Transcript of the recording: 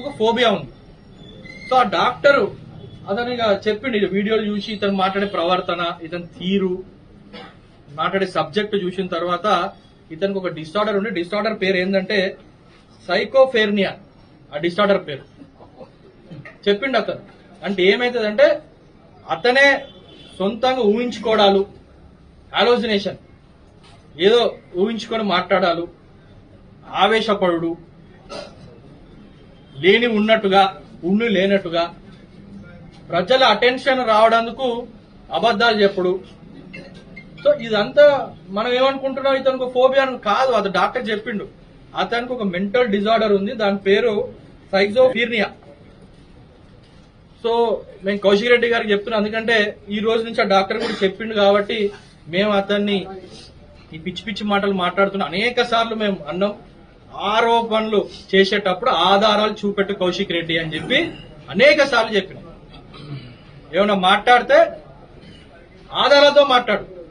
ఒక ఫోబియా ఉంది. సో ఆ డాక్టర్ అతను ఇక చెప్పిండు వీడియోలు చూసి ఇతను మాట్లాడే ప్రవర్తన ఇతని తీరు మాట్లాడే సబ్జెక్ట్ చూసిన తర్వాత ఇతనికి ఒక డిస్ఆర్డర్ ఉంది డిస్ఆర్డర్ పేరు ఏంటంటే సైకోఫేర్నియా. ఆ డిస్ఆర్డర్ పేరు. చెప్పిండు అతను. అంటే ఏమైతుందంటే అతనే సొంతంగా ఊహించుకోవడాలు ఆలోచనేషన్ ఏదో ఊహించుకొని మాట్లాడాలు ఆవేశపడుడు లేని ఉన్నట్టుగా ఉండి లేనట్టుగా. ప్రజల అటెన్షన్ రావడానికి అబద్ధాలు చెప్పుడు. సో ఇదంతా మనం ఏమనుకుంటున్నాం? ఇతనికి ఫోబియా అని కాదు అది డాక్టర్ చెప్పిండు. అతనికి ఒక మెంటల్ డిజార్డర్ ఉంది దాని పేరు సైజోఫీర్నియా. సో మేము కౌశిక్ రెడ్డి గారికి చెప్తున్నాం ఎందుకంటే ఈ రోజు నుంచి ఆ డాక్టర్ కూడా చెప్పిండు కాబట్టి మేము అతన్ని ఈ పిచ్చి పిచ్చి మాటలు మాట్లాడుతున్న అనేక సార్లు మేము అన్నాం. ఆరోపణలు చేసేటప్పుడు ఆధారాలు చూపెట్టు కౌశిక్ రెడ్డి అని చెప్పి అనేక సార్లు చెప్పిన. ఏమైనా మాట్లాడితే ఆధారాలతో మాట్లాడు.